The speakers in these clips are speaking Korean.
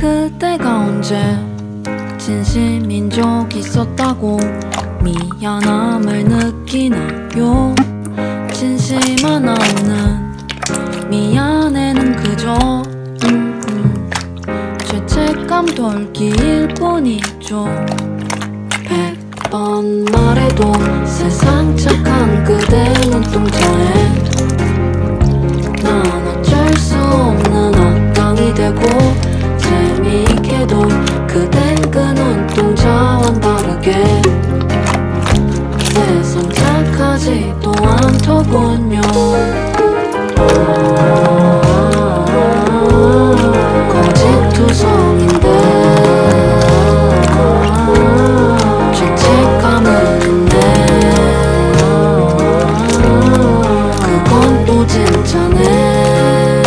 그때가 언제 진심인 적 있었다고 미안함을 느끼나요? 진심 하나 없는 미안해는 그저 음, 음, 죄책감 덜기일 뿐이죠. 백번 말해도 세상 착한 그대 눈동자에 않더군요 거짓투성인데. 죄책감은 있네. 그건 또 진짜네.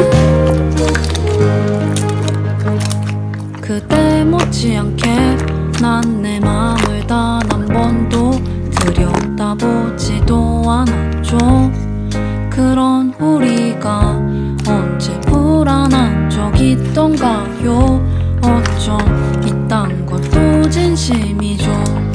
그대 못지않게 난 내 마음을 단 한 번도 들여다보지도 않았죠 그런 우리가 언제 불안한 적 있던가요? 어쩜 이딴 것도 진심이죠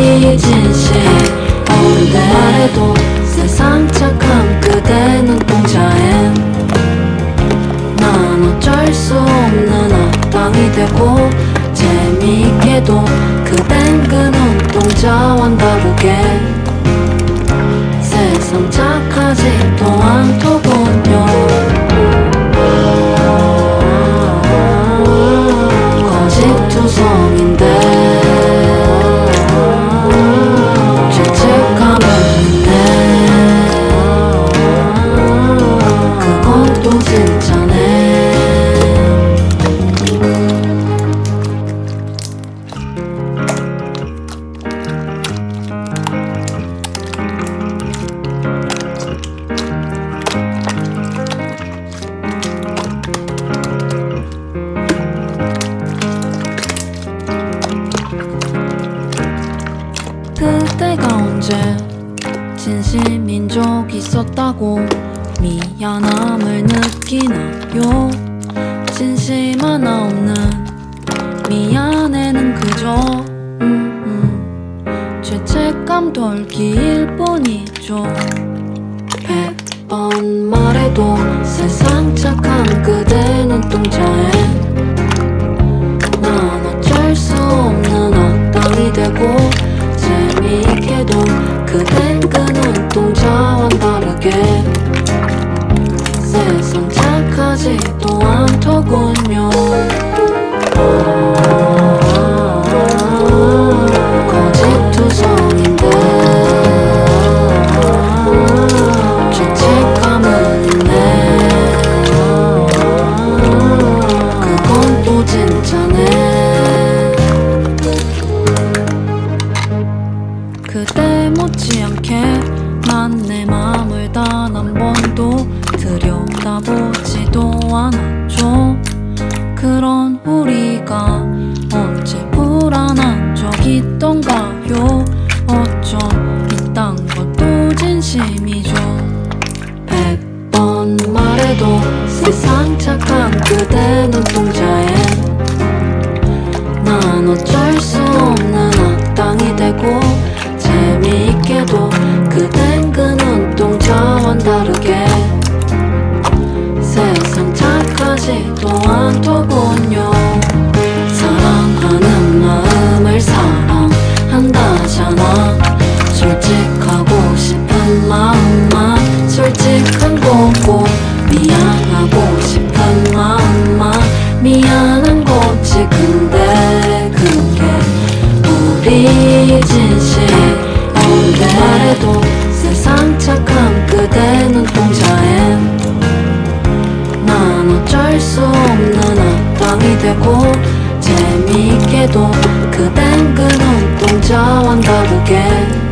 우리 진심 언제 말해도 세상 착한 그대 눈동자엔 난 어쩔 수 없는 악당이 되고 재미있게도 그댄 그 눈동자와는 다르게 세상 착하지도 언제 진심인 적 있었다고 미안함을 느끼나요? 진심 하나 없는 미안해는 그저 음, 음, 죄책감 덜기일 뿐이죠. 백번 말해도 세상 착한 그대 눈동자에 그대 못지않게 난내 마음을 단 한 번도 들여다보지도 않았죠. 그런 우리가 언제 불안한 적 있던가요? 어쩜 이딴 것도 진심이죠. 백번 말해도 세상 착한 그대 눈동자엔 난 어쩔 수 없는 악당이 되고 안도군요 사랑하는 마음을 사랑한다잖아. 솔직하고 싶은 마음만 솔직한 거고 미안하고 싶은 마음만 미안한 거지. 근데 그게 우리 진실. 말해도 세상 착한 그대는 공자엔 난 어쩔 수 없는 악당이 되고 재미있게도 그댄 그 눈동자와는 다르게